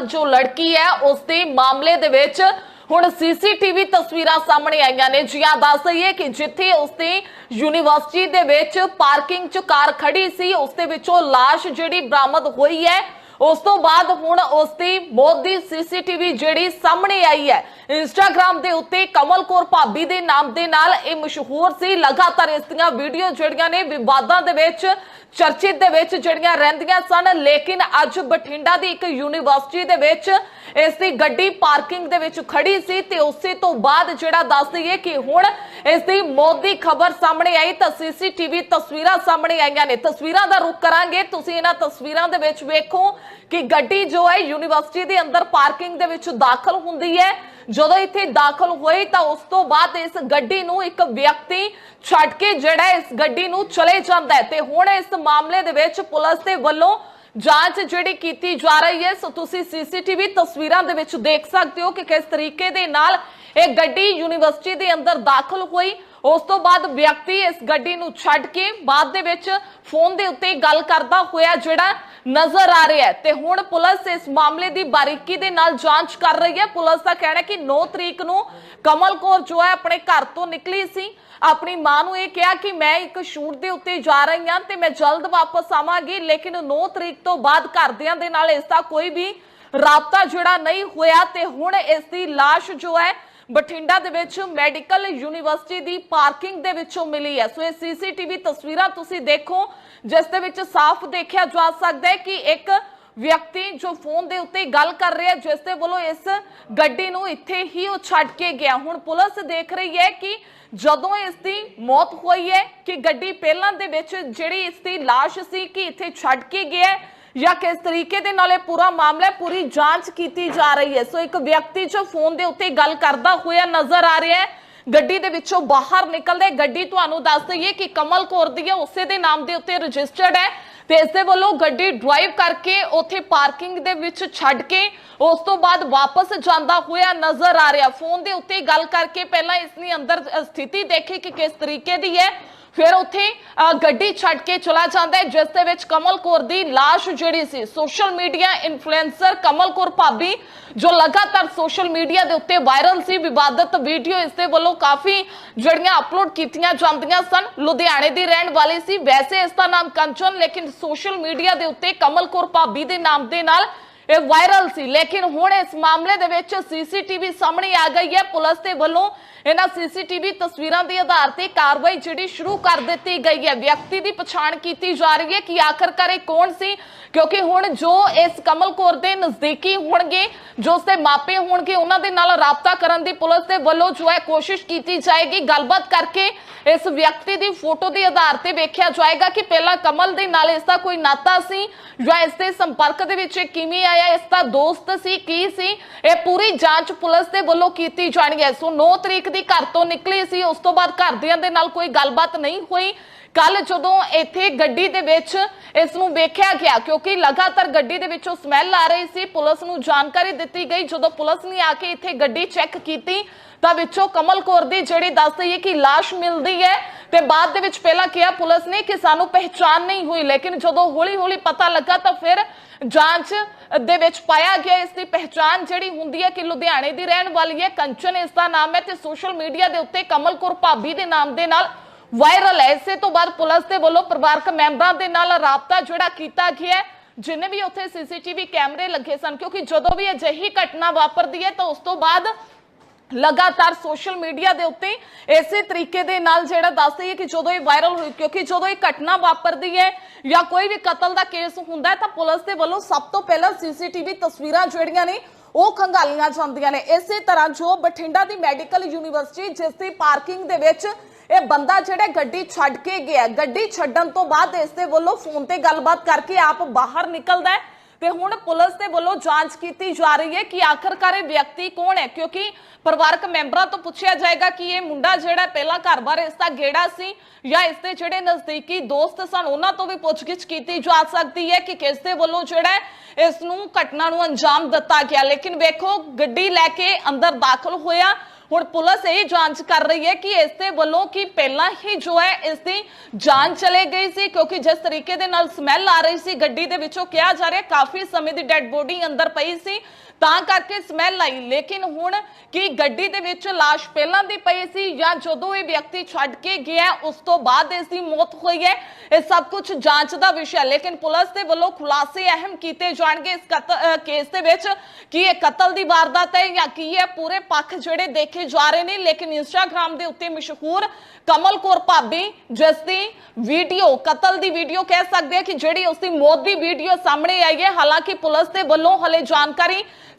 ਜੋ ਲੜਕੀ ਹੈ ਉਸ ਦੇ ਮਾਮਲੇ ਦੇ ਵਿੱਚ ਹੁਣ ਸੀਸੀਟੀਵੀ ਤਸਵੀਰਾਂ ਸਾਹਮਣੇ ਆਈਆਂ ਨੇ। ਜੀਆਂ ਦੱਸ ਦਈਏ ਕਿ ਜਿੱਥੇ ਉਸ ਯੂਨੀਵਰਸਿਟੀ ਦੇ ਵਿੱਚ ਪਾਰਕਿੰਗ 'ਚ ਕਾਰ ਖੜੀ ਸੀ, ਉਸ ਦੇ ਵਿੱਚੋਂ ਲਾਸ਼ ਜਿਹੜੀ ਬਰਾਮਦ ਹੋਈ ਹੈ ਉਸ ਤੋਂ ਬਾਅਦ ਹੁਣ ਉਸ ਦੀ ਮੌਤ ਦੀ ਸੀਸੀਟੀਵੀ ਜਿਹੜੀ ਸਾਹਮਣੇ ਆਈ ਹੈ ਇੰਸਟਾਗ੍ਰam ਦੇ ਉੱਤੇ ਕਮਲ ਕੌਰ ਭਾਬੀ ਦੇ ਨਾਮ ਦੇ ਨਾਲ ਇਹ ਮਸ਼ਹੂਰ ਸੀ। ਲਗਾਤਾਰ ਇਸ ਦੀਆਂ ਵੀਡੀਓ ਜਿਹੜੀਆਂ ਨੇ ਵਿਵਾਦਾਂ ਦੇ ਵਿੱਚ, ਚਰਚਿਤ ਦੇ ਵਿੱਚ ਜਿਹੜੀਆਂ ਰਹਿੰਦੀਆਂ ਸਨ। ਲੇਕਿਨ ਅੱਜ ਬਠਿੰਡਾ ਦੀ ਇੱਕ ਯੂਨੀਵਰਸਿਟੀ ਦੇ ਵਿੱਚ ਇਸ ਦੀ ਗੱਡੀ ਪਾਰਕਿੰਗ ਦੇ ਵਿੱਚ ਖੜੀ ਸੀ ਤੇ ਉਸੇ ਤੋਂ ਬਾਅਦ ਜਿਹੜਾ ਦੱਸ ਦਈਏ ਕਿ ਹੁਣ ਇਸ ਦੀ ਮੌਤ ਦੀ ਖਬਰ ਸਾਹਮਣੇ ਆਈ ਤਾਂ ਸੀਸੀਟੀਵੀ ਤਸਵੀਰਾਂ ਸਾਹਮਣੇ ਆਈਆਂ ਨੇ। ਤਸਵੀਰਾਂ ਦਾ ਰੁਖ ਕਰਾਂਗੇ। ਤੁਸੀਂ ਇਹਨਾਂ ਤਸਵੀਰਾਂ ਦੇ ਵਿੱਚ ਵੇਖੋ ਕਿ ਗੱਡੀ ਜੋ ਹੈ ਯੂਨੀਵਰਸਿਟੀ ਦੇ ਅੰਦਰ ਪਾਰਕਿੰਗ ਦੇ ਵਿੱਚ ਦਾਖਲ ਹੁੰਦੀ ਹੈ। ਜਦੋਂ ਇੱਥੇ ਦਾਖਲ ਹੋਈ ਤਾਂ ਉਸ ਤੋਂ ਬਾਅਦ ਇਸ ਗੱਡੀ ਨੂੰ ਇੱਕ ਵਿਅਕਤੀ ਛੱਡ ਕੇ ਜਿਹੜਾ ਇਸ ਗੱਡੀ ਨੂੰ ਚਲੇ ਜਾਂਦਾ ਹੈ। ਤੇ ਹੁਣ ਇਸ ਮਾਮਲੇ ਦੇ ਵਿੱਚ ਪੁਲਿਸ ਦੇ ਵੱਲੋਂ ਜਾਂਚ ਜਿਹੜੀ ਕੀਤੀ ਜਾ ਰਹੀ ਹੈ, ਸੋ ਤੁਸੀਂ ਸੀਸੀਟੀਵੀ ਤਸਵੀਰਾਂ ਦੇ ਵਿੱਚ ਦੇਖ ਸਕਦੇ ਹੋ ਕਿ ਕਿਸ ਤਰੀਕੇ ਦੇ ਨਾਲ ਇਹ ਗੱਡੀ ਯੂਨੀਵਰਸਿਟੀ ਦੇ ਅੰਦਰ ਦਾਖਲ ਹੋਈ। ਉਸ ਤੋਂ ਬਾਅਦ ਵਿਅਕਤੀ ਇਸ ਗੱਡੀ ਨੂੰ ਛੱਡ ਕੇ ਬਾਅਦ ਦੇ ਵਿੱਚ ਫੋਨ ਦੇ ਉੱਤੇ ਗੱਲ ਕਰਦਾ ਹੋਇਆ ਜਿਹੜਾ ਨਜ਼ਰ ਆ ਰਿਹਾ ਹੈ। ਤੇ ਹੁਣ ਪੁਲਿਸ ਇਸ ਮਾਮਲੇ ਦੀ ਬਾਰੀਕੀ ਦੇ ਨਾਲ ਜਾਂਚ ਕਰ ਰਹੀ ਹੈ। ਪੁਲਿਸ ਦਾ ਕਹਿਣਾ ਹੈ ਕਿ 9 ਤਰੀਕ ਨੂੰ ਕਮਲ ਕੌਰ ਜੋ ਹੈ ਆਪਣੇ ਘਰ ਤੋਂ ਨਿਕਲੀ ਸੀ। ਆਪਣੀ ਮਾਂ ਨੂੰ ਇਹ ਕਿਹਾ ਕਿ ਮੈਂ ਇੱਕ ਸ਼ੂਟ ਦੇ ਉੱਤੇ ਜਾ ਰਹੀ ਹਾਂ ਤੇ ਮੈਂ ਜਲਦ ਵਾਪਸ ਆਵਾਂਗੀ, ਲੇਕਿਨ 9 ਤਰੀਕ ਤੋਂ ਬਾਅਦ ਘਰਦਿਆਂ ਦੇ ਨਾਲ ਇਸ ਦਾ ਕੋਈ ਵੀ ਰਾਬਤਾ ਜਿਹੜਾ ਨਹੀਂ ਹੋਇਆ ਤੇ ਹੁਣ ਇਸ ਦੀ লাশ ਜੋ ਹੈ ਬਠਿੰਡਾ ਦੇ ਵਿੱਚ ਮੈਡੀਕਲ ਯੂਨੀਵਰਸਿਟੀ ਦੀ ਪਾਰਕਿੰਗ ਦੇ ਵਿੱਚੋਂ ਮਿਲੀ ਹੈ। ਸੋ ਇਹ ਸੀਸੀਟੀਵੀ ਤਸਵੀਰਾਂ ਤੁਸੀਂ ਦੇਖੋ, ਜਿਸ ਦੇ ਵਿੱਚ ਸਾਫ਼ ਦੇਖਿਆ ਜਾ ਸਕਦਾ ਹੈ ਕਿ ਇੱਕ ਵਿਅਕਤੀ ਜੋ ਫੋਨ ਦੇ ਉੱਤੇ ਗੱਲ ਕਰ ਰਿਹਾ ਜਿਸ ਦੇ ਵੱਲੋਂ ਇਸ ਗੱਡੀ ਨੂੰ ਇੱਥੇ ਹੀ ਉਹ ਛੱਡ ਕੇ ਗਿਆ। ਹੁਣ ਪੁਲਿਸ ਦੇਖ ਰਹੀ ਹੈ ਕਿ ਜਦੋਂ ਇਸ ਦੀ ਮੌਤ ਹੋਈ ਹੈ, ਕਿ ਗੱਡੀ ਪਹਿਲਾਂ ਦੇ ਵਿੱਚ ਜਿਹੜੀ ਇਸ ਦੀ লাশ ਸੀ, ਕਿ ਇੱਥੇ ਛੱਡ ਕੇ ਗਿਆ ਜਾਂ ਕਿਸ ਤਰੀਕੇ ਦੇ ਨਾਲ ਇਹ ਪੂਰਾ ਮਾਮਲਾ ਪੂਰੀ ਜਾਂਚ ਕੀਤੀ ਜਾ ਰਹੀ ਹੈ। ਸੋ ਇੱਕ ਵਿਅਕਤੀ ਜੋ ਫੋਨ ਦੇ ਉੱਤੇ ਗੱਲ ਕਰਦਾ ਹੋਇਆ ਨਜ਼ਰ ਆ ਰਿਹਾ ਹੈ। ਗੱਡੀ ਦੇ ਵਿੱਚੋਂ ਬਾਹਰ ਨਿਕਲਦਾ ਗੱਡੀ ਤੁਹਾਨੂੰ ਦੱਸ ਦਈਏ ਕਿ ਕਮਲ ਕੌਰ ਦੀ ਹੈ ਉਸੇ ਦੇ ਨਾਮ ਦੇ ਉੱਤੇ ਰਜਿਸਟਰਡ ਹੈ ਤੇ ਇਸ ਦੇ ਵੱਲੋਂ ਗੱਡੀ ਡਰਾਈਵ ਕਰਕੇ ਉੱਥੇ ਪਾਰਕਿੰਗ ਦੇ ਵਿੱਚ ਛੱਡ ਕੇ ਉਸ ਤੋਂ ਬਾਅਦ ਵਾਪਸ ਜਾਂਦਾ ਹੋਇਆ ਨਜ਼ਰ ਆ ਰਿਹਾ। ਫੋਨ ਦੇ ਉੱਤੇ ਗੱਲ ਕਰਕੇ ਪਹਿਲਾਂ ਇਸ ਨੇ ਅੰਦਰ ਸਥਿਤੀ ਦੇਖੀ ਕਿ ਕਿਸ ਤਰੀਕੇ ਦੀ ਹੈ। ਫਿਰ ਉੱਥੇ ਗੱਡੀ ਛੱਡ ਕੇ ਚਲਾ ਜਾਂਦਾ ਹੈ, ਜਿਸ ਦੇ ਵਿੱਚ ਕਮਲ ਕੌਰ ਦੀ লাশ ਜਿਹੜੀ ਸੀ social media influencer Kamal Bhabhi, ਜੋ ਲਗਾਤਾਰ ਸੋਸ਼ਲ ਮੀਡੀਆ ਦੇ ਉੱਤੇ ਵਾਇਰਲ ਸੀ, ਵਿਵਾਦਤ ਵੀਡੀਓ ਇਸ ਦੇ ਵੱਲੋਂ ਕਾਫੀ ਜਿਹੜੀਆਂ ਅਪਲੋਡ ਕੀਤੀਆਂ ਜਾਂਦੀਆਂ ਸਨ, ਲੁਧਿਆਣੇ ਦੀ ਰਹਿਣ ਵਾਲੀ ਸੀ, ਵੈਸੇ ਇਸ ਦਾ ਨਾਮ ਕੰਚਨ, ਲੇਕਿਨ ਸੋਸ਼ਲ ਮੀਡੀਆ ਦੇ ਉੱਤੇ ਕਮਲ ਕੌਰ ਭਾਬੀ ਦੇ ਨਾਮ ਦੇ ਨਾਲ ਇਹ ਵਾਇਰਲ ਸੀ। ਲੇਕਿਨ ਹੁਣ ਇਸ ਮਾਮਲੇ ਦੇ ਵਿੱਚ ਸੀਸੀਟੀਵੀ ਸਾਹਮਣੇ ਆ ਗਈ ਹੈ। ਪੁਲਿਸ ਦੇ ਵੱਲੋਂ ਇਹਨਾਂ ਸੀਸੀਟੀਵੀ ਤਸਵੀਰਾਂ ਦੇ ਆਧਾਰ ਤੇ ਕਾਰਵਾਈ ਜਿਹੜੀ ਸ਼ੁਰੂ ਕਰ ਦਿੱਤੀ ਗਈ ਹੈ। ਵਿਅਕਤੀ ਦੀ ਪਛਾਣ ਕੀਤੀ ਜਾ ਰਹੀ ਹੈ ਕਿ ਆਖਰਕਾਰ ਇਹ ਕੌਣ ਸੀ? ਕਿਉਂਕਿ ਹੁਣ ਜੋ ਇਸ ਕਮਲ ਕੌਰ ਦੇ ਨਜ਼ਦੀਕੀ ਹੋਣਗੇ, ਜੋ ਉਸਦੇ ਮਾਪੇ ਹੋਣਗੇ, ਉਹਨਾਂ ਦੇ ਨਾਲ ਰਾਬਤਾ ਕਰਨ ਦੀ ਪੁਲਿਸ ਦੇ ਵੱਲੋਂ ਜੋ ਹੈ ਕੋਸ਼ਿਸ਼ ਕੀਤੀ ਜਾਏਗੀ। ਗੱਲਬਾਤ ਕਰਕੇ ਇਸ ਵਿਅਕਤੀ ਦੀ ਫੋਟੋ ਦੇ ਆਧਾਰ ਤੇ ਵੇਖਿਆ ਜਾਏਗਾ ਕਿ ਪਹਿਲਾਂ ਕਮਲ ਦੇ ਨਾਲ ਇਸ ਦਾ ਕੋਈ ਨਾਤਾ ਸੀ ਜਾਂ ਇਸ ਦੇ ਸੰਪਰਕ ਦੇ ਵਿੱਚ ਇਹ ਕਿਵੇਂ ਆਇਆ, ਇਸ ਦਾ ਦੋਸਤ ਸੀ, ਕੀ ਸੀ, ਇਹ ਪੂਰੀ ਜਾਂਚ ਪੁਲਿਸ ਦੇ ਵੱਲੋਂ ਕੀਤੀ ਜਾਣੀ ਹੈ ਸੋ 9 ਤਰੀਕ ਦੀ ਘਰ ਤੋਂ ਨਿਕਲੀ ਸੀ, ਉਸ ਤੋਂ ਬਾਅਦ ਘਰਦਿਆਂ ਦੇ ਨਾਲ ਕੋਈ ਗੱਲਬਾਤ ਨਹੀਂ ਹੋਈ। ਕੱਲ ਜਦੋਂ ਇੱਥੇ ਗੱਡੀ ਦੇ ਵਿੱਚ ਇਸ ਨੂੰ ਵੇਖਿਆ ਗਿਆ, ਕਿਉਂਕਿ ਲਗਾਤਾਰ ਗੱਡੀ ਦੇ ਵਿੱਚੋਂ ਸਮੈਲ ਆ ਰਹੀ ਸੀ, ਪੁਲਿਸ ਨੂੰ ਜਾਣਕਾਰੀ ਦਿੱਤੀ ਗਈ। ਜਦੋਂ ਪੁਲਿਸ ਨੇ ਆ ਕੇ ਇੱਥੇ ਗੱਡੀ ਚੈੱਕ ਕੀਤੀ, ਤਾਂ ਵਿੱਚੋਂ ਕਮਲ ਕੌਰ ਦੀ ਜਿਹੜੀ ਦੱਸਦੀ ਹੈ ਕਿ লাশ ਮਿਲਦੀ ਹੈ, ਤੇ ਬਾਅਦ ਦੇ ਵਿੱਚ ਪਹਿਲਾਂ ਕਿਹਾ ਪੁਲਿਸ ਨੇ ਕਿ ਸਾਨੂੰ ਪਹਿਚਾਨ ਨਹੀਂ ਹੋਈ, ਲੇਕਿਨ ਜਦੋਂ ਹੌਲੀ ਹੌਲੀ ਪਤਾ ਲੱਗਾ, ਤਾਂ ਫਿਰ ਜਾਂਚ ਦੇ ਵਿੱਚ ਪਾਇਆ ਗਿਆ, ਇਸ ਦੀ ਪਹਿਚਾਨ ਜਿਹੜੀ ਹੁੰਦੀ ਹੈ ਕਿ ਲੁਧਿਆਣੇ ਦੀ ਰਹਿਣ ਵਾਲੀ ਹੈ। ਕੰਚਨ ਇਸ ਦਾ ਨਾਮ ਹੈ ਤੇ ਸੋਸ਼ਲ ਮੀਡੀਆ ਦੇ ਉੱਤੇ ਕਮਲ ਕੌਰ ਭਾਬੀ ਦੇ ਨਾਮ ਦੇ ਨਾਲ ਵਾਇਰਲ ਹੈ। ਇਸੇ ਤੋਂ ਬਾਅਦ ਪੁਲਿਸ ਦੇ ਵੱਲੋਂ ਪਰਿਵਾਰਕ ਮੈਂਬਰਾਂ ਦੇ ਨਾਲ ਰਾਬਤਾ ਜਿਹੜਾ ਕੀਤਾ ਗਿਆ ਜਿੰਨੇ ਵੀ ਉੱਥੇ ਸੀਸੀਟੀਵੀ ਕੈਮਰੇ ਲੱਗੇ ਸਨ, ਕਿਉਂਕਿ ਜਦੋਂ ਵੀ ਅਜਿਹੀ ਘਟਨਾ ਵਾਪਰਦੀ ਹੈ, ਤਾਂ ਉਸ ਤੋਂ ਬਾਅਦ ਲਗਾਤਾਰ ਸੋਸ਼ਲ ਮੀਡੀਆ ਦੇ ਉੱਤੇ ਇਸੇ ਤਰੀਕੇ ਦੇ ਨਾਲ ਜਿਹੜਾ ਦੱਸ ਹੈ ਕਿ ਜਦੋਂ ਇਹ ਵਾਇਰਲ ਹੋਈ, ਕਿਉਂਕਿ ਜਦੋਂ ਇਹ ਘਟਨਾ ਵਾਪਰਦੀ ਹੈ ਜਾਂ ਕੋਈ ਵੀ ਕਤਲ ਦਾ ਕੇਸ ਹੁੰਦਾ ਤਾਂ ਪੁਲਿਸ ਦੇ ਵੱਲੋਂ ਸਭ ਤੋਂ ਪਹਿਲਾਂ ਸੀਸੀਟੀਵੀ ਤਸਵੀਰਾਂ ਜਿਹੜੀਆਂ ਨੇ, ਉਹ ਖੰਗਾਲੀਆਂ ਜਾਂਦੀਆਂ ਨੇ। ਇਸੇ ਤਰ੍ਹਾਂ ਜੋ ਬਠਿੰਡਾ ਦੀ ਮੈਡੀਕਲ ਯੂਨੀਵਰਸਿਟੀ, ਜਿਸ ਦੀ ਪਾਰਕਿੰਗ ਦੇ ਵਿੱਚ ਇਹ ਬੰਦਾ ਜਿਹੜਾ ਗੱਡੀ ਛੱਡ ਕੇ ਗਿਆ, ਗੱਡੀ ਛੱਡਣ ਤੋਂ ਬਾਅਦ ਇਸ ਦੇ ਵੱਲੋਂ ਫੋਨ ਤੇ ਗੱਲਬਾਤ ਕਰਕੇ ਆਪ ਬਾਹਰ ਨਿਕਲਦਾ ਹੈ ਤੇ ਹੁਣ ਪੁਲਿਸ ਦੇ ਵੱਲੋਂ ਜਾਂਚ ਕੀਤੀ ਜਾ ਰਹੀ ਹੈ ਕਿ ਆਖਰਕਾਰ ਇਹ ਵਿਅਕਤੀ ਕੌਣ ਹੈ? ਕਿਉਂਕਿ ਪਰਿਵਾਰਕ ਮੈਂਬਰਾਂ ਤੋਂ ਪੁੱਛਿਆ ਜਾਏਗਾ ਕਿ ਇਹ ਮੁੰਡਾ ਜਿਹੜਾ ਪਹਿਲਾਂ ਘਰ-ਬਾਰ ਇਸ ਦਾ ਗੇੜਾ ਸੀ ਜਾਂ ਇਸ ਦੇ ਜਿਹੜੇ ਨਜ਼ਦੀਕੀ ਦੋਸਤ ਸਨ, ਉਹਨਾਂ ਤੋਂ ਵੀ ਪੁੱਛਗਿੱਛ ਕੀਤੀ ਜਾ ਸਕਦੀ ਹੈ ਕਿ ਕਿਸ ਦੇ ਵੱਲੋਂ ਜਿਹੜਾ ਹੈ, ਇਸ ਨੂੰ ਘਟਨਾ ਨੂੰ ਅੰਜਾਮ ਦਿੱਤਾ ਗਿਆ। ਲੇਕਿਨ ਵੇਖੋ, ਗੱਡੀ ਲੈ ਕੇ ਅੰਦਰ ਦਾਖਲ ਹੋਇਆ ਹੁਣ ਪੁਲਿਸ ਇਹ ਜਾਂਚ ਕਰ ਰਹੀ ਹੈ ਕਿ ਇਸ ਦੇ ਵੱਲੋਂ ਕਿ ਪਹਿਲਾਂ ਹੀ ਜੋ ਹੈ ਇਸ ਦੀ ਜਾਨ ਚਲੇ ਗਈ ਸੀ, ਕਿਉਂਕਿ ਜਿਸ ਤਰੀਕੇ ਦੇ ਨਾਲ ਸਮੈਲ ਆ ਰਹੀ ਸੀ, ਗੱਡੀ ਦੇ ਵਿੱਚੋਂ ਕਿਹਾ ਜਾ ਰਿਹਾ ਕਾਫੀ ਸਮੇਂ ਦੀ ਡੈੱਡ ਬੋਡੀ ਅੰਦਰ ਪਈ ਸੀ। ਤਾਂ ਕਰਕੇ ਸਮੈਲ ਆਈ। ਲੇਕਿਨ ਹੁਣ ਕੀ ਗੱਡੀ ਦੇ ਵਿੱਚ লাশ ਪਹਿਲਾਂ ਦੀ ਪਈ ਸੀ ਜਾਂ ਜਦੋਂ ਇਹ ਵਿਅਕਤੀ ਛੱਡ ਕੇ ਗਿਆ, ਉਸ ਤੋਂ ਬਾਅਦ ਇਸ ਦੀ ਮੌਤ ਹੋਈ ਹੈ, ਇਹ ਸਭ ਕੁਝ ਜਾਂਚ ਦਾ ਵਿਸ਼ਾ ਲੇਕਿਨ ਪੁਲਿਸ ਦੇ ਵੱਲੋਂ ਖੁਲਾਸੇ ਅਹਿਮ ਕੀਤੇ ਜਾਣਗੇ ਇਸ ਕੇਸ ਦੇ ਵਿੱਚ ਕਿ ਇਹ ਕਤਲ ਦੀ ਵਾਰਦਾਤ ਹੈ ਜਾਂ ਕੀ ਹੈ। ਪੂਰੇ ਪੱਖ ਜਿਹੜੇ ਦੇਖੇ ਜਾ ਰਹੇ ਨੇ, ਲੇਕਿਨ ਇੰਸਟਾਗ੍ਰam ਦੇ ਉੱਤੇ ਮਸ਼ਹੂਰ ਕਮਲ ਕੌਰ ਭਾਬੀ, ਜਿਸ ਦੀ ਵੀਡੀਓ, ਕਤਲ ਦੀ ਵੀਡੀਓ ਕਹਿ ਸਕਦੇ ਆ ਕਿ ਜਿਹੜੀ ਉਸ ਦੀ ਮੌਤ ਦੀ ਵੀਡੀਓ ਸਾਹਮਣੇ ਆਈ ਹੈ। ਹਾਲਾਂਕਿ ਪੁਲਿਸ ਦੇ ਵੱਲੋਂ ਹਲੇ ਜਾਣਕਾਰੀ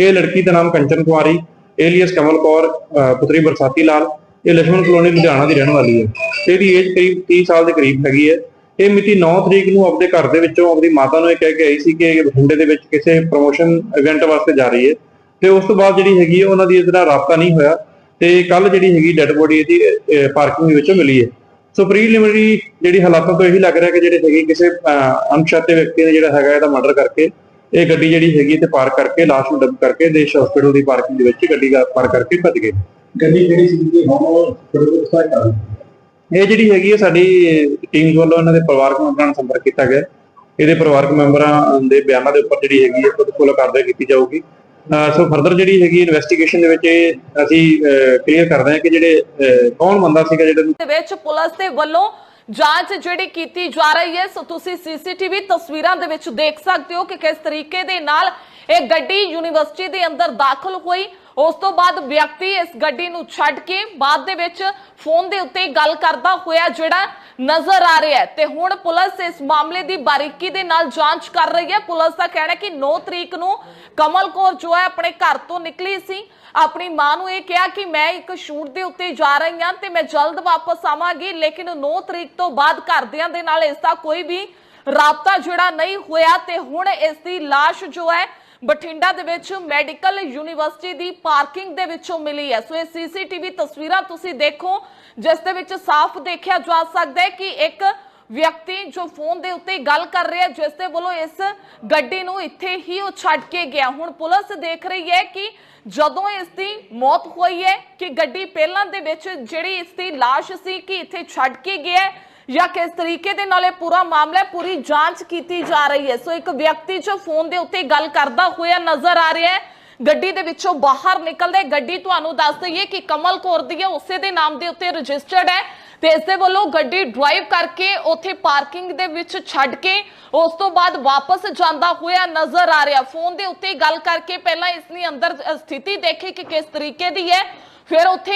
ਇਹ ਲੜਕੀ ਦਾ ਨਾਮ ਕੰਚਨ ਕੁਮਾਰੀ ਏਲੀਅਸ ਕਮਲ ਕੌਰ, ਅਹ, ਪੁੱਤਰੀ ਬਰਸਾਤੀ ਲਾਲ, ਇਹ ਲక్ష్ਮਣ ਕਲੋਨੀ ਲੁਧਿਆਣਾ ਦੀ ਰਹਿਣ ਵਾਲੀ ਹੈ। ਇਹਦੀ ਏਜ ਕਰੀਬ 30 ਸਾਲ ਦੇ ਕਰੀਬ ਹੈਗੀ ਹੈ। ਇਹ ਮਿਤੀ 9 ਤਰੀਕ ਨੂੰ ਆਪਣੇ ਘਰ ਦੇ ਵਿੱਚੋਂ ਆਪਣੀ ਮਾਤਾ ਨੂੰ ਇਹ ਕਹਿ ਕੇ ਆਈ ਸੀ ਕਿ ਇਹ ਬਠਿੰਡੇ ਦੇ ਵਿੱਚ ਕਿਸੇ ਪ੍ਰੋਮੋਸ਼ਨ ਇਵੈਂਟ ਵਾਸਤੇ ਜਾ ਰਹੀ ਹੈ। ਤੇ ਉਸ ਤੋਂ ਬਾਅਦ ਜਿਹੜੀ ਹੈਗੀ ਹੈ, ਉਹਨਾਂ ਦੀ ਇਹਦੇ ਨਾਲ ਰਾਬਤਾ ਨਹੀਂ ਹੋਇਆ। ਤੇ ਕੱਲ ਜਿਹੜੀ ਹੈਗੀ ਡੈੱਡ ਬੋਡੀ ਇਹਦੀ ਪਾਰਕਿੰਗ ਦੇ ਵਿੱਚੋਂ ਮਿਲੀ ਹੈ। ਸੋ ਪ੍ਰੀਲਿਮਿਨਰੀ ਜਿਹੜੀ ਹਾਲਾਤਾਂ ਤੋਂ ਇਹੀ ਲੱਗ ਰਿਹਾ ਕਿ ਜਿਹੜੇ ਹੈਗੇ ਕਿਸੇ ਅਣਛਾਤੇ ਵਿਅਕਤੀ ਨੇ ਜਿਹੜਾ ਹੈਗਾ ਇਹਦਾ ਮਰਡਰ ਕਰਕੇ ਇਹ ਗੱਡੀ ਜਿਹੜੀ ਹੈਗੀ ਤੇ ਪਾਰਕ ਕਰਕੇ ਲਾਸ਼ ਨੂੰ ਡੰਪ ਕਰਕੇ ਦੇਸ਼ ਹਸਪੀਟਲ ਦੀ ਪਾਰਕਿੰਗ ਦੇ ਵਿੱਚ ਗੱਡੀ ਦਾ ਪਾਰਕ ਕਰਕੇ ਭੱਜ ਗਏ। ਗੱਡੀ ਜਿਹੜੀ ਸੀ ਕਿ ਹੁਣ ਪ੍ਰੋਗਰਾਮ ਸਾਡਾ ਇਹ ਜਿਹੜੀ ਹੈਗੀ ਹੈ ਸਾਡੀ ਟੀਮ ਵੱਲੋਂ ਇਹਨਾਂ ਦੇ ਪਰਿਵਾਰਕ ਮੈਂਬਰਾਂ ਨਾਲ ਸੰਪਰਕ ਕੀਤਾ ਗਿਆ। ਇਹਦੇ ਪਰਿਵਾਰਕ ਮੈਂਬਰਾਂ ਦੇ ਬਿਆਨਾਂ ਦੇ ਉੱਪਰ ਜਿਹੜੀ ਹੈਗੀ ਹੈ ਖੁਦ ਕੋਲ ਕਾਰਵਾਈ ਕੀਤੀ ਜਾਊਗੀ। ਸੋ ਫਰਦਰ ਜਿਹੜੀ ਹੈਗੀ ਇਨਵੈਸਟੀਗੇਸ਼ਨ ਦੇ ਵਿੱਚ ਅਸੀਂ ਕਲੀਅਰ ਕਰਦੇ ਹਾਂ ਕਿ ਜਿਹੜੇ ਕੌਣ ਬੰਦਾ ਸੀਗਾ ਜਿਹੜਾ ਦੇ ਵਿੱਚ ਪੁਲਿਸ ਦੇ ਵੱਲੋਂ ਜਾਂਚ ਜਿਹੜੀ ਕੀਤੀ ਜਾ ਰਹੀ ਹੈ, ਸੋ ਤੁਸੀਂ ਸੀਸੀਟੀਵੀ ਤਸਵੀਰਾਂ ਦੇ ਵਿੱਚ ਦੇਖ ਸਕਦੇ ਹੋ ਕਿ ਕਿਸ ਤਰੀਕੇ ਦੇ ਨਾਲ ਇਹ ਗੱਡੀ ਯੂਨੀਵਰਸਿਟੀ ਦੇ ਅੰਦਰ ਦਾਖਲ ਹੋਈ। ਉਸ ਤੋਂ ਬਾਅਦ ਵਿਅਕਤੀ ਇਸ ਗੱਡੀ ਨੂੰ ਛੱਡ ਕੇ ਬਾਅਦ ਦੇ ਵਿੱਚ ਫੋਨ ਦੇ ਉੱਤੇ ਗੱਲ ਕਰਦਾ ਹੋਇਆ ਜਿਹੜਾ ਨਜ਼ਰ ਆ ਰਿਹਾ ਤੇ ਹੁਣ ਪੁਲਿਸ ਇਸ ਮਾਮਲੇ ਦੀ ਬਾਰੀਕੀ ਦੇ ਨਾਲ ਜਾਂਚ ਕਰ ਰਹੀ ਹੈ। ਪੁਲਿਸ ਦਾ ਕਹਿਣਾ ਹੈ ਕਿ 9 ਤਰੀਕ ਨੂੰ ਕਮਲ ਕੌਰ ਜੋ ਹੈ ਆਪਣੇ ਘਰ ਤੋਂ ਨਿਕਲੀ ਸੀ। ਆਪਣੀ ਮਾਂ ਨੂੰ ਇਹ ਕਿਹਾ ਕਿ ਮੈਂ ਇੱਕ ਸ਼ੂਟ ਦੇ ਉੱਤੇ ਜਾ ਰਹੀ ਹਾਂ ਤੇ ਮੈਂ ਜਲਦ ਵਾਪਸ ਆਵਾਂਗੀ, ਲੇਕਿਨ 9 ਤਰੀਕ ਤੋਂ ਬਾਅਦ ਘਰਦਿਆਂ ਦੇ ਨਾਲ ਇਸ ਦਾ ਕੋਈ ਵੀ ਰਾਬਤਾ ਜਿਹੜਾ ਨਹੀਂ ਹੋਇਆ ਤੇ ਹੁਣ ਇਸ ਦੀ লাশ ਜੋ ਹੈ ਬਠਿੰਡਾ ਦੇ ਵਿੱਚ ਮੈਡੀਕਲ ਯੂਨੀਵਰਸਿਟੀ ਦੀ ਪਾਰਕਿੰਗ ਦੇ ਵਿੱਚੋਂ ਮਿਲੀ ਹੈ। ਸੋ ਇਹ ਸੀਸੀਟੀਵੀ ਤਸਵੀਰਾਂ ਤੁਸੀਂ ਦੇਖੋ, ਜਿਸ ਦੇ ਵਿੱਚ ਸਾਫ਼ ਦੇਖਿਆ ਜਾ ਸਕਦਾ ਹੈ ਕਿ ਇੱਕ ਵਿਅਕਤੀ ਜੋ ਫੋਨ ਦੇ ਉੱਤੇ ਗੱਲ ਕਰ ਰਿਹਾ, ਜਿਸ ਦੇ ਵੱਲੋਂ ਇਸ ਗੱਡੀ ਨੂੰ ਇੱਥੇ ਹੀ ਉਹ ਛੱਡ ਕੇ ਗਿਆ। ਹੁਣ ਪੁਲਿਸ ਦੇਖ ਰਹੀ ਹੈ ਕਿ ਜਦੋਂ ਇਸ ਦੀ ਮੌਤ ਹੋਈ ਹੈ, ਕਿ ਗੱਡੀ ਪਹਿਲਾਂ ਦੇ ਵਿੱਚ ਜਿਹੜੀ ਇਸ ਦੀ লাশ ਸੀ, ਕਿ ਇੱਥੇ ਛੱਡ ਕੇ ਗਿਆ ਜਾਂ ਕਿਸ ਤਰੀਕੇ ਦੇ ਨਾਲ ਇਹ ਪੂਰਾ ਮਾਮਲਾ ਪੂਰੀ ਜਾਂਚ ਕੀਤੀ ਜਾ ਰਹੀ ਹੈ। ਸੋ ਇੱਕ ਵਿਅਕਤੀ ਜੋ ਫੋਨ ਦੇ ਉੱਤੇ ਗੱਲ ਕਰਦਾ ਹੋਇਆ ਨਜ਼ਰ ਆ ਰਿਹਾ ਹੈ। ਗੱਡੀ ਦੇ ਵਿੱਚੋਂ ਬਾਹਰ ਨਿਕਲਦੇ ਗੱਡੀ ਤੁਹਾਨੂੰ ਦੱਸ ਦਈਏ ਕਿ ਕਮਲ ਕੌਰ ਦੀ ਹੈ, ਉਸੇ ਦੇ ਨਾਮ ਦੇ ਉੱਤੇ ਰਜਿਸਟਰਡ ਹੈ ਤੇ ਇਸ ਦੇ ਵੱਲੋਂ ਗੱਡੀ ਡਰਾਈਵ ਕਰਕੇ ਉੱਥੇ ਪਾਰਕਿੰਗ ਦੇ ਵਿੱਚ ਛੱਡ ਕੇ ਉਸ ਤੋਂ ਬਾਅਦ ਵਾਪਸ ਜਾਂਦਾ ਹੋਇਆ ਨਜ਼ਰ ਆ ਰਿਹਾ। ਫੋਨ ਦੇ ਉੱਤੇ ਗੱਲ ਕਰਕੇ ਪਹਿਲਾਂ ਇਸ ਨੇ ਅੰਦਰ ਸਥਿਤੀ ਦੇਖੀ ਕਿ ਕਿਸ ਤਰੀਕੇ ਦੀ ਹੈ। ਫਿਰ ਉੱਥੇ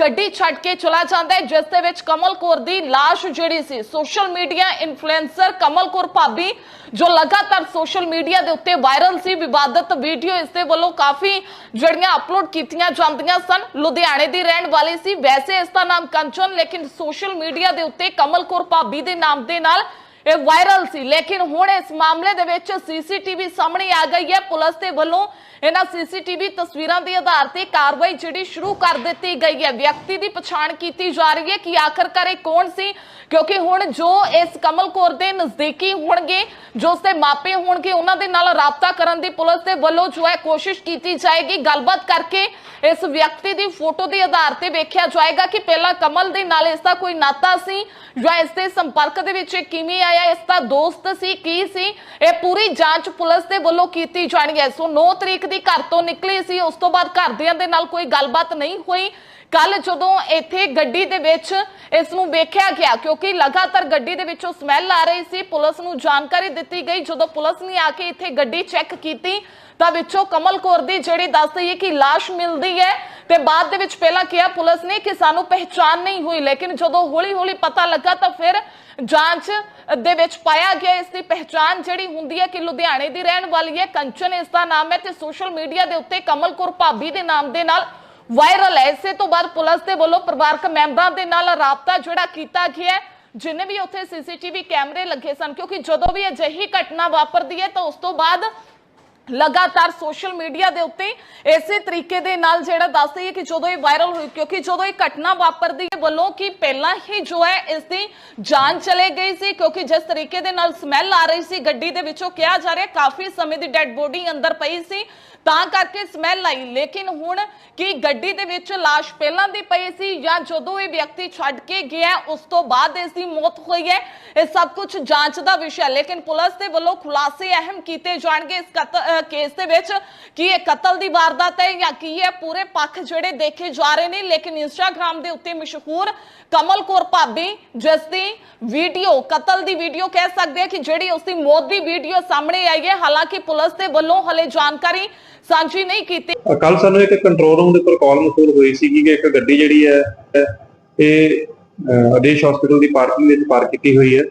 ਗੱਡੀ ਛੱਡ ਕੇ ਚਲਾ ਜਾਂਦਾ ਹੈ, ਜਿਸ ਦੇ ਵਿੱਚ ਕਮਲ ਕੌਰ ਦੀ লাশ ਜਿਹੜੀ ਸੀ social media influencer Kamal Kaur ਭਾਬੀ, ਜੋ ਲਗਾਤਾਰ ਸੋਸ਼ਲ ਮੀਡੀਆ ਦੇ ਉੱਤੇ ਵਾਇਰਲ ਸੀ, ਵਿਵਾਦਤ ਵੀਡੀਓ ਇਸ ਦੇ ਵੱਲੋਂ ਕਾਫੀ ਜਿਹੜੀਆਂ ਅਪਲੋਡ ਕੀਤੀਆਂ ਜਾਂਦੀਆਂ ਸਨ, ਲੁਧਿਆਣੇ ਦੀ ਰਹਿਣ ਵਾਲੀ ਸੀ, ਵੈਸੇ ਇਸ ਦਾ ਨਾਮ ਕੰਚਨ, ਲੇਕਿਨ ਸੋਸ਼ਲ ਮੀਡੀਆ ਦੇ ਉੱਤੇ ਕਮਲ ਕੌਰ ਭਾਬੀ ਦੇ ਨਾਮ ਦੇ ਨਾਲ ਇਹ ਵਾਇਰਲ ਸੀ, ਲੇਕਿਨ ਹੁਣ ਇਸ ਮਾਮਲੇ ਦੇ ਵਿੱਚ ਸੀਸੀਟੀਵੀ ਸਾਹਮਣੇ ਆ ਗਈ ਹੈ, ਪੁਲਿਸ ਦੇ ਵੱਲੋਂ ਇਹਨਾਂ ਸੀਸੀਟੀਵੀ ਤਸਵੀਰਾਂ ਦੇ ਆਧਾਰ ਤੇ ਕਾਰਵਾਈ ਜਿਹੜੀ ਸ਼ੁਰੂ ਕਰ ਦਿੱਤੀ ਗਈ ਹੈ। ਵਿਅਕਤੀ ਦੀ ਪਛਾਣ ਕੀਤੀ ਜਾ ਰਹੀ ਹੈ ਕਿ ਆਖਰਕਾਰ ਇਹ ਕੌਣ ਸੀ? ਕਿਉਂਕਿ ਹੁਣ ਜੋ ਇਸ ਕਮਲ ਕੌਰ ਦੇ ਨਜ਼ਦੀਕੀ ਹੋਣਗੇ, ਜੋ ਉਸਦੇ ਮਾਪੇ ਹੋਣਗੇ, ਉਹਨਾਂ ਦੇ ਨਾਲ ਰਾਬਤਾ ਕਰਨ ਦੀ ਪੁਲਿਸ ਦੇ ਵੱਲੋਂ ਜੋ ਹੈ ਕੋਸ਼ਿਸ਼ ਕੀਤੀ ਜਾਏਗੀ। ਗੱਲਬਾਤ ਕਰਕੇ ਇਸ ਵਿਅਕਤੀ ਦੀ ਫੋਟੋ ਦੇ ਆਧਾਰ ਤੇ ਵੇਖਿਆ ਜਾਏਗਾ ਕਿ ਪਹਿਲਾਂ ਕਮਲ ਦੇ ਨਾਲ ਇਸ ਦਾ ਕੋਈ ਨਾਤਾ ਸੀ ਜਾਂ ਇਸ ਦੇ ਸੰਪਰਕ ਦੇ ਵਿੱਚ ਇਹ ਕਿਵੇਂ ਆਇਆ, ਇਸ ਦਾ ਦੋਸਤ ਸੀ, ਕੀ ਸੀ? ਇਹ ਪੂਰੀ ਜਾਂਚ ਪੁਲਿਸ ਦੇ ਵੱਲੋਂ ਕੀਤੀ ਜਾਣੀ ਹੈ। ਸੋ 9 ਤਰੀਕ ਦੀ ਘਰ ਤੋਂ ਨਿਕਲੀ ਸੀ, ਉਸ ਤੋਂ ਬਾਅਦ ਘਰਦਿਆਂ ਦੇ ਨਾਲ ਕੋਈ ਗੱਲਬਾਤ ਨਹੀਂ ਹੋਈ। ਕੱਲ ਜਦੋਂ ਇੱਥੇ ਗੱਡੀ ਦੇ ਵਿੱਚ ਇਸ ਨੂੰ ਵੇਖਿਆ ਗਿਆ, ਕਿਉਂਕਿ ਲਗਾਤਾਰ ਗੱਡੀ ਦੇ ਵਿੱਚੋਂ ਸਮੈਲ ਆ ਰਹੀ ਸੀ, ਪੁਲਿਸ ਨੂੰ ਜਾਣਕਾਰੀ ਦਿੱਤੀ ਗਈ। ਜਦੋਂ ਪੁਲਿਸ ਨੇ ਆ ਕੇ ਇੱਥੇ ਗੱਡੀ ਚੈੱਕ ਕੀਤੀ, ਤਾਂ ਵਿੱਚੋਂ ਕਮਲ ਕੌਰ ਦੀ ਜਿਹੜੀ ਦੱਸ ਦਈਏ ਕਿ লাশ ਮਿਲਦੀ ਹੈ ਤੇ ਬਾਅਦ ਦੇ ਵਿੱਚ ਪਹਿਲਾਂ ਕਿਹਾ ਪੁਲਿਸ ਨੇ ਕਿ ਸਾਨੂੰ ਪਹਿਚਾਨ ਨਹੀਂ ਹੋਈ, ਲੇਕਿਨ ਜਦੋਂ ਹੌਲੀ-ਹੌਲੀ ਪਤਾ ਲੱਗਾ ਤਾਂ ਫਿਰ ਜਾਂਚ ਦੇ ਵਿੱਚ ਪਾਇਆ ਗਿਆ ਇਸ ਦੀ ਪਹਿਚਾਨ ਜਿਹੜੀ ਹੁੰਦੀ ਹੈ ਕਿ ਲੁਧਿਆਣੇ ਦੀ ਰਹਿਣ ਵਾਲੀ ਹੈ। ਕੰਚਨ ਇਸ ਦਾ ਨਾਮ ਹੈ ਤੇ ਸੋਸ਼ਲ ਮੀਡੀਆ ਦੇ ਉੱਤੇ ਕਮਲ ਭਾਬੀ ਦੇ ਨਾਮ ਦੇ ਨਾਲ ਵਾਇਰਲ ਹੈ। ਇਸੇ ਤੋਂ ਬਾਅਦ ਪੁਲਿਸ ਦੇ ਵੱਲੋਂ ਪਰਿਵਾਰਕ ਮੈਂਬਰਾਂ ਦੇ ਨਾਲ ਰਾਬਤਾ ਜਿਹੜਾ ਕੀਤਾ ਗਿਆ ਹੈ, ਜਿੰਨੇ ਵੀ ਉੱਥੇ ਸੀਸੀਟੀਵੀ ਕੈਮਰੇ ਲੱਗੇ ਸਨ, ਕਿਉਂਕਿ ਜਦੋਂ ਵੀ ਅਜਿਹੀ ਘਟਨਾ ਵਾਪਰਦੀ ਹੈ ਤਾਂ ਉਸ ਤੋਂ ਬਾਅਦ ਲਗਾਤਾਰ ਸੋਸ਼ਲ ਮੀਡੀਆ ਦੇ ਉੱਤੇ ਇਸੇ ਤਰੀਕੇ ਦੇ ਨਾਲ ਜਿਹੜਾ ਦੱਸਦੇ ਹੈ ਕਿ ਜਦੋਂ ਇਹ ਵਾਇਰਲ ਹੋਈ, ਕਿਉਂਕਿ ਜਦੋਂ ਇਹ ਘਟਨਾ ਵਾਪਰਦੀ ਹੈ ਵੱਲੋਂ ਕਿ ਪਹਿਲਾਂ ਹੀ ਜੋ ਹੈ ਇਸ ਦੀ ਜਾਨ ਚਲੇ ਗਈ ਸੀ, ਕਿਉਂਕਿ ਜਿਸ ਤਰੀਕੇ ਦੇ ਨਾਲ ਸਮੈਲ ਆ ਰਹੀ ਸੀ, ਗੱਡੀ ਦੇ ਵਿੱਚੋਂ ਕਿਹਾ ਜਾ ਰਿਹਾ, ਕਾਫੀ ਸਮੇਂ ਦੀ ਡੈੱਡ ਬੋਡੀ ਅੰਦਰ ਪਈ ਸੀ। ਤਾਂ ਕਰਕੇ ਸਮੈਲ ਆਈ। ਲੇਕਿਨ ਹੁਣ ਕੀ ਗੱਡੀ ਦੇ ਵਿੱਚ লাশ ਪਹਿਲਾਂ ਦੀ ਪਈ ਸੀ ਜਾਂ ਜਦੋਂ ਇਹ ਵਿਅਕਤੀ ਛੱਡ ਕੇ ਗਿਆ, ਉਸ ਤੋਂ ਬਾਅਦ ਇਸ ਦੀ ਮੌਤ ਹੋਈ ਹੈ, ਇਹ ਸਭ ਕੁਝ ਜਾਂਚ ਦਾ ਵਿਸ਼ਾ ਲੇਕਿਨ ਪੁਲਿਸ ਦੇ ਵੱਲੋਂ ਖੁਲਾਸੇ ਅਹਿਮ ਕੀਤੇ ਜਾਣਗੇ ਇਸ ਕੇਸ ਦੇ ਵਿੱਚ ਕਿ ਇਹ ਕਤਲ ਦੀ ਵਾਰਦਾਤ ਹੈ ਜਾਂ ਕੀ ਹੈ। ਪੂਰੇ ਪੱਖ ਜਿਹੜੇ ਦੇਖੇ ਜਾ ਰਹੇ ਨੇ, ਲੇਕਿਨ ਇੰਸਟਾਗ੍ਰam ਦੇ ਉੱਤੇ ਮਸ਼ਹੂਰ ਕਮਲ ਕੌਰ ਭਾਬੀ, ਜਿਸ ਦੀ ਵੀਡੀਓ, ਕਤਲ ਦੀ ਵੀਡੀਓ ਕਹਿ ਸਕਦੇ ਆ ਕਿ ਜਿਹੜੀ ਉਸ ਦੀ ਮੌਤ ਦੀ ਵੀਡੀਓ ਸਾਹਮਣੇ ਆਈ ਹੈ। ਹਾਲਾਂਕਿ ਪੁਲਿਸ ਦੇ ਵੱਲੋਂ ਹਲੇ ਜਾਣਕਾਰੀ ਸਾਂਝੀ ਨਹੀਂ ਕੀਤੀ। ਕੱਲ ਸਾਨੂੰ ਇੱਕ ਕੰਟਰੋਲ ਰੂਮ ਦੇ ਉੱਪਰ ਕਾਲ ਮਸੂਲ ਹੋਈ ਸੀ ਕਿ ਇੱਕ ਗੱਡੀ ਜਿਹੜੀ ਹੈ, ਇਹ ਆਦੇਸ਼ ਹਸਪੀਟਲ ਦੀ ਪਾਰਕਿੰਗ ਵਿੱਚ ਪਾਰਕ ਕੀਤੀ ਹੋਈ ਹੈ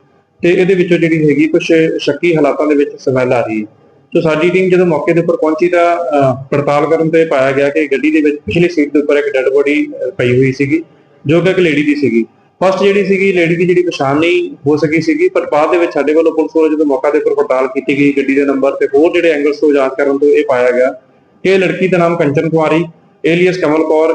ਤੇ ਇਹਦੇ ਵਿੱਚੋਂ ਜਿਹੜੀ ਹੈਗੀ ਕੁਝ ਸ਼ੱਕੀ ਹਾਲਾਤਾਂ ਦੇ ਵਿੱਚ ਸਮੈਲ ਆ ਰਹੀ ਹੈ। ਸੋ ਸਾਡੀ ਟੀਮ ਜਦੋਂ ਮੌਕੇ ਦੇ ਉੱਪਰ ਪਹੁੰਚੀ ਤਾਂ ਪੜਤਾਲ ਕਰਨ ਤੇ ਪਾਇਆ ਗਿਆ ਕਿ ਗੱਡੀ ਦੇ ਵਿੱਚ ਪਿਛਲੀ ਸੀਟ ਦੇ ਉੱਪਰ ਇੱਕ ਡੈੱਡ ਬੋਡੀ ਪਈ ਹੋਈ ਸੀਗੀ, ਜੋ ਕਿ ਇੱਕ ਲੇਡੀ ਦੀ ਸੀਗੀ। ਫਸਟ ਜਿਹੜੀ ਸੀਗੀ ਲੇਡੀ ਦੀ ਜਿਹੜੀ ਪਛਾਣ ਨਹੀਂ ਹੋ ਸਕੀ ਸੀਗੀ ਪਰ ਬਾਅਦ ਦੇ ਵਿੱਚ ਸਾਡੇ ਵੱਲੋਂ ਪੁਲਿਸ ਵੱਲੋਂ ਜਦੋਂ ਮੌਕਾ ਦੇ ਉੱਪਰ ਪੜਤਾਲ ਕੀਤੀ ਗਈ ਗੱਡੀ ਦੇ ਨੰਬਰ ਤੇ ਹੋਰ ਜਿਹੜੇ ਐਂਗਲਸ ਤੋਂ ਜਾਂਚ ਕਰਨ ਤੋਂ ਇਹ ਪਾਇਆ ਗਿਆ ਕਿ ਇਹ ਲੜਕੀ ਦਾ ਨਾਮ ਕੰਚਨ ਕੁਮਾਰੀ ਏਲੀਅਸ ਕਮਲ ਕੌਰ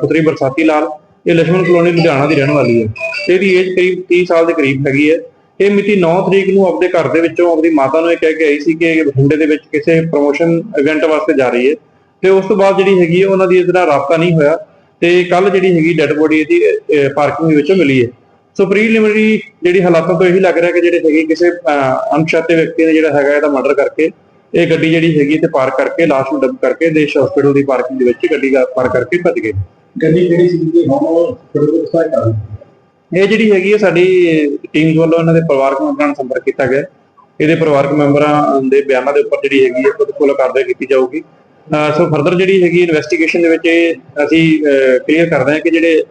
ਪੁੱਤਰੀ ਬਰਸਾਤੀ ਲਾਲ, ਇਹ ਲక్ష్మణ ਕਲੋਨੀ ਲੁਧਿਆਣਾ ਦੀ ਰਹਿਣ ਵਾਲੀ ਹੈ। ਇਹਦੀ ਏਜ ਕਰੀਬ 30 ਸਾਲ ਦੇ ਕਰੀਬ ਹੈਗੀ ਹੈ। ਇਹ ਮਿਤੀ 9 ਤਰੀਕ ਨੂੰ ਆਪਣੇ ਘਰ ਦੇ ਵਿੱਚੋਂ ਆਪਣੀ ਮਾਤਾ ਨੂੰ ਇਹ ਕਹਿ ਕੇ ਆਈ ਸੀ ਕਿ ਇਹ ਬਠਿੰਡੇ ਦੇ ਵਿੱਚ ਕਿਸੇ ਪ੍ਰੋਮੋਸ਼ਨ ਇਵੈਂਟ ਵਾਸਤੇ ਜਾ ਰਹੀ ਹੈ। ਤੇ ਉਸ ਤੋਂ ਬਾਅਦ ਜਿਹੜੀ ਹੈਗੀ ਹੈ, ਉਹਨਾਂ ਦੀ ਇਸ ਤਰ੍ਹਾਂ ਰਾਬਤਾ ਨਹੀਂ ਹੋਇਆ। ਤੇ ਕੱਲ ਜਿਹੜੀ ਹੈਗੀ ਡੈੱਡ ਬੋਡੀ ਇਹਦੀ ਪਾਰਕਿੰਗ ਦੇ ਵਿੱਚੋਂ ਮਿਲੀ ਹੈ। ਸੋ ਪ੍ਰੀਲਿਮਿਨਰੀ ਜਿਹੜੀ ਹਾਲਾਤਾਂ ਤੋਂ ਇਹੀ ਲੱਗ ਰਿਹਾ ਕਿ ਜਿਹੜੇ ਹੈਗੇ ਕਿਸੇ ਅਹ, ਅਣਪਛਾਤੇ ਵਿਅਕਤੀ ਨੇ ਜਿਹੜਾ ਹੈਗਾ ਇਹਦਾ ਮਰਡਰ ਕਰਕੇ ਇਹ ਗੱਡੀ ਜਿਹੜੀ ਹੈਗੀ ਤੇ ਪਾਰਕ ਕਰਕੇ ਲਾਸ਼ ਨੂੰ ਡੰਪ ਕਰਕੇ ਦੇਸ਼ ਹਸਪੀਟਲ ਦੀ ਪਾਰਕਿੰਗ ਦੇ ਵਿੱਚ ਗੱਡੀ ਪਾਰਕ ਕਰਕੇ ਭੱਜ ਗਏ। ਗੱਡੀ ਕਿਹੜੀ ਸੀ ਕਿ ਹੁਣ ਫਿਰੋਜ਼ਪੁਰ ਸਾਹਿਬ ਕਰ ਇਹ ਜਿਹੜੀ ਹੈਗੀ ਹੈ ਸਾਡੀ ਟੀਮਸ ਵੱਲੋਂ ਇਹਨਾਂ ਦੇ ਪਰਿਵਾਰਕ ਮੈਂਬਰਾਂ ਨਾਲ ਸੰਪਰਕ ਕੀਤਾ ਗਿਆ। ਇਹਦੇ ਪਰਿਵਾਰਕ ਮੈਂਬਰਾਂ ਦੇ ਬਿਆਨਾਂ ਦੇ ਉੱਪਰ ਜਿਹੜੀ ਹੈਗੀ ਹੈ ਉਹਦੇ ਕੋਲ ਕਾਰਵਾਈ ਕੀਤੀ ਜਾਊਗੀ। ਸੋ ਫਰਦਰ ਜਿਹੜੀ ਹੈਗੀ ਇਨਵੈਸਟੀਗੇਸ਼ਨ ਦੇ ਵਿੱਚ ਇਹ ਅਸੀਂ ਕਲੀਅਰ ਕਰਦੇ ਹਾਂ ਕਿ ਜਿਹੜੇ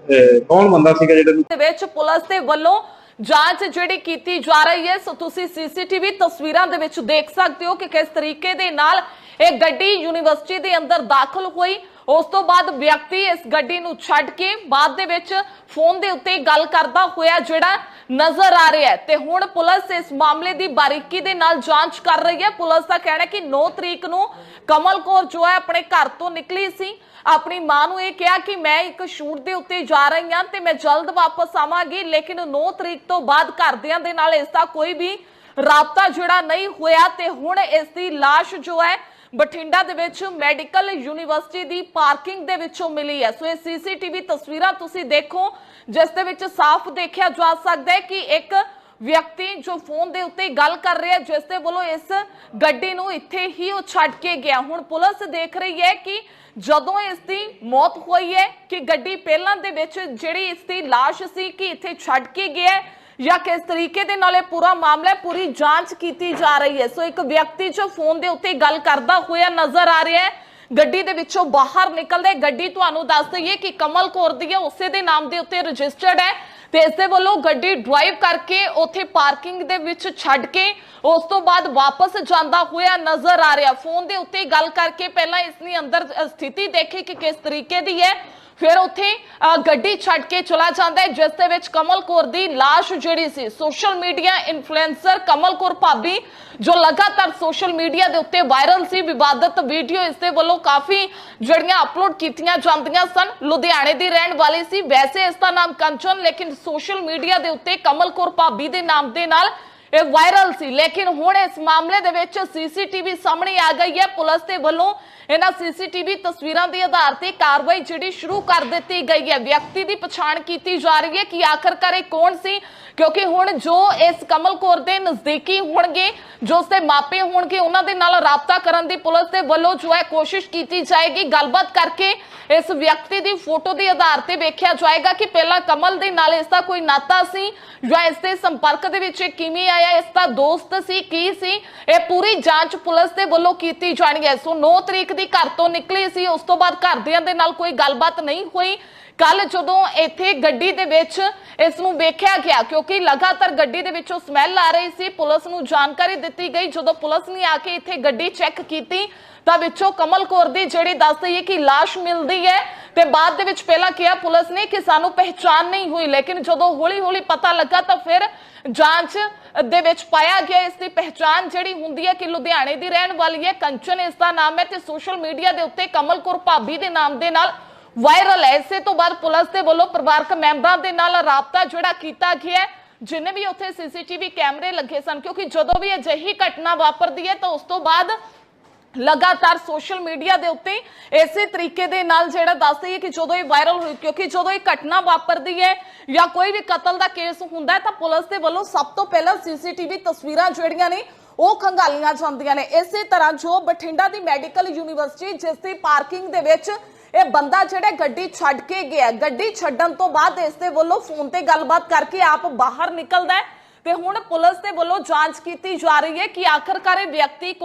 ਕੌਣ ਬੰਦਾ ਸੀਗਾ ਜਿਹੜਾ ਦੇ ਵਿੱਚ ਪੁਲਿਸ ਦੇ ਵੱਲੋਂ ਜਾਂਚ ਜਿਹੜੀ ਕੀਤੀ ਜਾ ਰਹੀ ਹੈ। ਸੋ ਤੁਸੀਂ ਸੀਸੀਟੀਵੀ ਤਸਵੀਰਾਂ ਦੇ ਵਿੱਚ ਦੇਖ ਸਕਦੇ ਹੋ ਕਿ ਕਿਸ ਤਰੀਕੇ ਦੇ ਨਾਲ ਇਹ ਗੱਡੀ ਯੂਨੀਵਰਸਿਟੀ ਦੇ ਅੰਦਰ ਦਾਖਲ ਹੋਈ। ਉਸ ਤੋਂ ਬਾਅਦ ਵਿਅਕਤੀ ਇਸ ਗੱਡੀ ਨੂੰ ਛੱਡ ਕੇ ਬਾਅਦ ਦੇ ਵਿੱਚ ਫੋਨ ਦੇ ਉੱਤੇ ਗੱਲ ਕਰਦਾ ਹੋਇਆ ਜਿਹੜਾ ਨਜ਼ਰ ਆ ਰਿਹਾ ਹੈ। ਤੇ ਹੁਣ ਪੁਲਿਸ ਇਸ ਮਾਮਲੇ ਦੀ ਬਾਰੀਕੀ ਦੇ ਨਾਲ ਜਾਂਚ ਕਰ ਰਹੀ ਹੈ। ਪੁਲਿਸ ਦਾ ਕਹਿਣਾ ਕਿ 9 ਤਰੀਕ ਨੂੰ ਕਮਲ ਕੌਰ ਜੋ ਹੈ ਆਪਣੇ ਘਰ ਤੋਂ ਨਿਕਲੀ ਸੀ। ਆਪਣੀ ਮਾਂ ਨੂੰ ਇਹ ਕਿਹਾ ਕਿ ਮੈਂ ਇੱਕ ਸ਼ੂਟ ਦੇ ਉੱਤੇ ਜਾ ਰਹੀ ਹਾਂ ਤੇ ਮੈਂ ਜਲਦ ਵਾਪਸ ਆਵਾਂਗੀ, ਲੇਕਿਨ 9 ਤਰੀਕ ਤੋਂ ਬਾਅਦ ਘਰਦਿਆਂ ਦੇ ਨਾਲ ਇਸ ਦਾ ਕੋਈ ਵੀ ਰਾਬਤਾ ਜਿਹੜਾ ਨਹੀਂ ਹੋਇਆ ਤੇ ਹੁਣ ਇਸ ਦੀ লাশ ਜੋ ਹੈ ਬਠਿੰਡਾ ਦੇ ਵਿੱਚ ਮੈਡੀਕਲ ਯੂਨੀਵਰਸਿਟੀ ਦੀ ਪਾਰਕਿੰਗ ਦੇ ਵਿੱਚੋਂ ਮਿਲੀ ਹੈ। ਸੋ ਇਹ ਸੀਸੀਟੀਵੀ ਤਸਵੀਰਾਂ ਤੁਸੀਂ ਦੇਖੋ, ਜਿਸ ਦੇ ਵਿੱਚ ਸਾਫ਼ ਦੇਖਿਆ ਜਾ ਸਕਦਾ ਹੈ ਕਿ ਇੱਕ ਵਿਅਕਤੀ ਜੋ ਫੋਨ ਦੇ ਉੱਤੇ ਗੱਲ ਕਰ ਰਿਹਾ ਜਿਸ ਦੇ ਵੱਲੋਂ ਇਸ ਗੱਡੀ ਨੂੰ ਇੱਥੇ ਹੀ ਉਹ ਛੱਡ ਕੇ ਗਿਆ। ਹੁਣ ਪੁਲਿਸ ਦੇਖ ਰਹੀ ਹੈ ਕਿ ਜਦੋਂ ਇਸ ਦੀ ਮੌਤ ਹੋਈ ਹੈ, ਕਿ ਗੱਡੀ ਪਹਿਲਾਂ ਦੇ ਵਿੱਚ ਜਿਹੜੀ ਇਸ ਦੀ লাশ ਸੀ, ਕਿ ਇੱਥੇ ਛੱਡ ਕੇ ਗਿਆ ਜਾਂ ਕਿਸ ਤਰੀਕੇ ਦੇ ਨਾਲ ਇਹ ਪੂਰਾ ਮਾਮਲਾ ਪੂਰੀ ਜਾਂਚ ਕੀਤੀ ਜਾ ਰਹੀ ਹੈ। ਸੋ ਇੱਕ ਵਿਅਕਤੀ ਜੋ ਫੋਨ ਦੇ ਉੱਤੇ ਗੱਲ ਕਰਦਾ ਹੋਇਆ ਨਜ਼ਰ ਆ ਰਿਹਾ ਹੈ। ਗੱਡੀ ਦੇ ਵਿੱਚੋਂ ਬਾਹਰ ਨਿਕਲਦੇ ਗੱਡੀ ਤੁਹਾਨੂੰ ਦੱਸ ਦਈਏ ਕਿ ਕਮਲ ਕੌਰ ਦੀ ਹੈ, ਉਸੇ ਦੇ ਨਾਮ ਦੇ ਉੱਤੇ ਰਜਿਸਟਰਡ ਹੈ ਤੇ ਇਸ ਦੇ ਵੱਲੋਂ ਗੱਡੀ ਡਰਾਈਵ ਕਰਕੇ ਉੱਥੇ ਪਾਰਕਿੰਗ ਦੇ ਵਿੱਚ ਛੱਡ ਕੇ ਉਸ ਤੋਂ ਬਾਅਦ ਵਾਪਸ ਜਾਂਦਾ ਹੋਇਆ ਨਜ਼ਰ ਆ ਰਿਹਾ। ਫੋਨ ਦੇ ਉੱਤੇ ਗੱਲ ਕਰਕੇ ਪਹਿਲਾਂ ਇਸ ਨੇ ਅੰਦਰ ਸਥਿਤੀ ਦੇਖੀ ਕਿ ਕਿਸ ਤਰੀਕੇ ਦੀ ਹੈ। ਫਿਰ ਉੱਥੇ ਗੱਡੀ ਛੱਡ ਕੇ ਚਲਾ ਜਾਂਦਾ ਹੈ, ਜਿਸ ਦੇ ਵਿੱਚ ਕਮਲ ਦੀ লাশ ਜਿਹੜੀ ਸੀ social media influencer Kamal Bhabhi, ਜੋ ਲਗਾਤਾਰ ਸੋਸ਼ਲ ਮੀਡੀਆ ਦੇ ਉੱਤੇ ਵਾਇਰਲ ਸੀ, ਵਿਵਾਦਤ ਵੀਡੀਓ ਇਸ ਦੇ ਵੱਲੋਂ ਕਾਫੀ ਜਿਹੜੀਆਂ ਅਪਲੋਡ ਕੀਤੀਆਂ ਜਾਂਦੀਆਂ ਸਨ, ਲੁਧਿਆਣੇ ਦੀ ਰਹਿਣ ਵਾਲੀ ਸੀ, ਵੈਸੇ ਇਸ ਦਾ ਨਾਮ ਕੰਚਨ, ਲੇਕਿਨ ਸੋਸ਼ਲ ਮੀਡੀਆ ਦੇ ਉੱਤੇ ਕਮਲ ਕੌਰ ਭਾਬੀ ਦੇ ਨਾਮ ਦੇ ਨਾਲ ਇਹ ਵਾਇਰਲ ਸੀ। ਲੇਕਿਨ ਹੁਣ ਇਸ ਮਾਮਲੇ ਦੇ ਵਿੱਚ ਸੀਸੀਟੀਵੀ ਸਾਹਮਣੇ ਆ ਗਈ ਹੈ। ਪੁਲਿਸ ਦੇ ਵੱਲੋਂ ਇਹਨਾਂ ਸੀਸੀਟੀਵੀ ਤਸਵੀਰਾਂ ਦੇ ਆਧਾਰ ਤੇ ਕਾਰਵਾਈ ਜਿਹੜੀ ਸ਼ੁਰੂ ਕਰ ਦਿੱਤੀ ਗਈ ਹੈ। ਵਿਅਕਤੀ ਦੀ ਪਛਾਣ ਕੀਤੀ ਜਾ ਰਹੀ ਹੈ ਕਿ ਆਖਰਕਾਰ ਇਹ ਕੌਣ ਸੀ, ਕਿਉਂਕਿ ਹੁਣ ਜੋ ਇਸ ਕਮਲ ਕੌਰ ਦੇ ਨਜ਼ਦੀਕੀ ਹੋਣਗੇ, ਜੋ ਉਸਦੇ ਮਾਪੇ ਹੋਣਗੇ, ਉਹਨਾਂ ਦੇ ਨਾਲ ਰਾਬਤਾ ਕਰਨ ਦੀ ਪੁਲਿਸ ਦੇ ਵੱਲੋਂ ਜੋ ਹੈ ਕੋਸ਼ਿਸ਼ ਕੀਤੀ ਜਾਏਗੀ। ਗੱਲਬਾਤ ਕਰਕੇ ਇਸ ਵਿਅਕਤੀ ਦੀ ਫੋਟੋ ਦੇ ਆਧਾਰ ਤੇ ਵੇਖਿਆ ਜਾਏਗਾ ਕਿ ਪਹਿਲਾਂ ਕਮਲ ਦੇ ਨਾਲ ਇਸ ਦਾ ਕੋਈ ਨਾਤਾ ਸੀ ਜਾਂ ਇਸ ਦੇ ਸੰਪਰਕ ਦੇ ਵਿੱਚ ਇਹ ਕਿਵੇਂ ਆਇਆ, ਇਸ ਦਾ ਦੋਸਤ ਸੀ, ਕੀ ਸੀ? ਇਹ ਪੂਰੀ ਜਾਂਚ ਪੁਲਿਸ ਦੇ ਵੱਲੋਂ ਕੀਤੀ ਜਾਣੀ ਹੈ। ਸੋ 9 ਤਰੀਕ ਦੀ ਘਰ ਤੋਂ ਨਿਕਲੀ ਸੀ, ਉਸ ਤੋਂ ਬਾਅਦ ਘਰਦਿਆਂ ਦੇ ਨਾਲ ਕੋਈ ਗੱਲਬਾਤ ਨਹੀਂ ਹੋਈ। ਕੱਲ ਜਦੋਂ ਇੱਥੇ ਗੱਡੀ ਦੇ ਵਿੱਚ ਇਸ ਨੂੰ ਵੇਖਿਆ ਗਿਆ, ਕਿਉਂਕਿ ਲਗਾਤਾਰ ਗੱਡੀ ਦੇ ਵਿੱਚੋਂ ਸਮੈਲ ਆ ਰਹੀ ਸੀ, ਪੁਲਿਸ ਨੂੰ ਜਾਣਕਾਰੀ ਦਿੱਤੀ ਗਈ। ਜਦੋਂ ਪੁਲਿਸ ਨੇ ਆ ਕੇ ਇੱਥੇ ਗੱਡੀ ਚੈੱਕ ਕੀਤੀ, ਤਾਂ ਵਿੱਚੋਂ ਕਮਲ ਕੌਰ ਦੀ ਜਿਹੜੀ ਦੱਸਦੀ ਹੈ ਕਿ লাশ ਮਿਲਦੀ ਹੈ। ਤੇ ਬਾਅਦ ਦੇ ਵਿੱਚ ਪਹਿਲਾਂ ਕਿਹਾ ਪੁਲਿਸ ਨੇ ਕਿ ਸਾਨੂੰ ਪਹਿਚਾਨ ਨਹੀਂ ਹੋਈ, ਲੇਕਿਨ ਜਦੋਂ ਹੌਲੀ-ਹੌਲੀ ਪਤਾ ਲੱਗਾ, ਤਾਂ ਫਿਰ ਜਾਂਚ ਦੇ ਵਿੱਚ ਪਾਇਆ ਗਿਆ। ਇਸ ਦੀ ਪਹਿਚਾਨ ਜਿਹੜੀ ਹੁੰਦੀ ਹੈ ਕਿ ਲੁਧਿਆਣੇ ਦੀ ਰਹਿਣ ਵਾਲੀ ਹੈ, ਕੰਚਨ ਇਸ ਦਾ ਨਾਮ ਹੈ ਤੇ ਸੋਸ਼ਲ ਮੀਡੀਆ ਦੇ ਉੱਤੇ ਕਮਲ ਕੌਰ ਭਾਬੀ ਦੇ ਨਾਮ ਦੇ ਨਾਲ ਵਾਇਰਲ ਹੈ। ਇਸੇ ਤੋਂ ਬਾਅਦ ਪੁਲਿਸ ਦੇ ਵੱਲੋਂ ਪਰਿਵਾਰਕ ਮੈਂਬਰਾਂ ਦੇ ਨਾਲ ਰਾਬਤਾ ਜਿਹੜਾ ਕੀਤਾ ਗਿਆ ਹੈ, ਜਿੰਨੇ ਵੀ ਉੱਥੇ ਸੀਸੀਟੀਵੀ ਕੈਮਰੇ ਲੱਗੇ ਸਨ, ਕਿਉਂਕਿ ਜਦੋਂ ਵੀ ਅਜਿਹੀ ਘਟਨਾ ਵਾਪਰਦੀ ਹੈ, ਤਾਂ ਉਸ ਤੋਂ ਬਾਅਦ ਲਗਾਤਾਰ ਸੋਸ਼ਲ ਮੀਡੀਆ ਦੇ ਉੱਤੇ ਇਸੇ ਤਰੀਕੇ ਦੇ ਨਾਲ ਜਿਹੜਾ ਦੱਸਦੀ ਹੈ ਕਿ ਜਦੋਂ ਇਹ ਵਾਇਰਲ ਹੋਈ, ਕਿਉਂਕਿ ਜਦੋਂ ਇਹ ਘਟਨਾ ਵਾਪਰਦੀ ਹੈ ਜਾਂ ਕੋਈ ਵੀ ਕਤਲ ਦਾ ਕੇਸ ਹੁੰਦਾ ਹੈ, ਤਾਂ ਪੁਲਿਸ ਦੇ ਵੱਲੋਂ ਸਭ ਤੋਂ ਪਹਿਲਾਂ ਸੀਸੀਟੀਵੀ ਤਸਵੀਰਾਂ ਜਿਹੜੀਆਂ ਨੇ, ਉਹ ਖੰਗਾਲੀਆਂ ਜਾਂਦੀਆਂ ਨੇ। ਇਸੇ ਤਰ੍ਹਾਂ ਜੋ ਬਠਿੰਡਾ ਦੀ ਮੈਡੀਕਲ ਯੂਨੀਵਰਸਿਟੀ, ਜਿਸ ਦੀ ਪਾਰਕਿੰਗ ਦੇ ਵਿੱਚ ਇਹ ਬੰਦਾ ਜਿਹੜਾ ਗੱਡੀ ਛੱਡ ਕੇ ਗਿਆ ਗੱਡੀ ਛੱਡਣ ਤੋਂ ਬਾਅਦ ਇਸ ਦੇ ਵੱਲੋਂ ਫੋਨ ਤੇ ਗੱਲਬਾਤ ਕਰਕੇ ਆਪ ਬਾਹਰ ਨਿਕਲਦਾ ਤੇ ਹੁਣ ਪੁਲਿਸ ਦੇ ਵੱਲੋਂ ਜਾਂਚ ਕੀਤੀ ਜਾ ਰਹੀ ਹੈ ਕਿ ਆਖਰਕਾਰ ਇਹ ਵਿਅਕਤੀ ਕੌਣ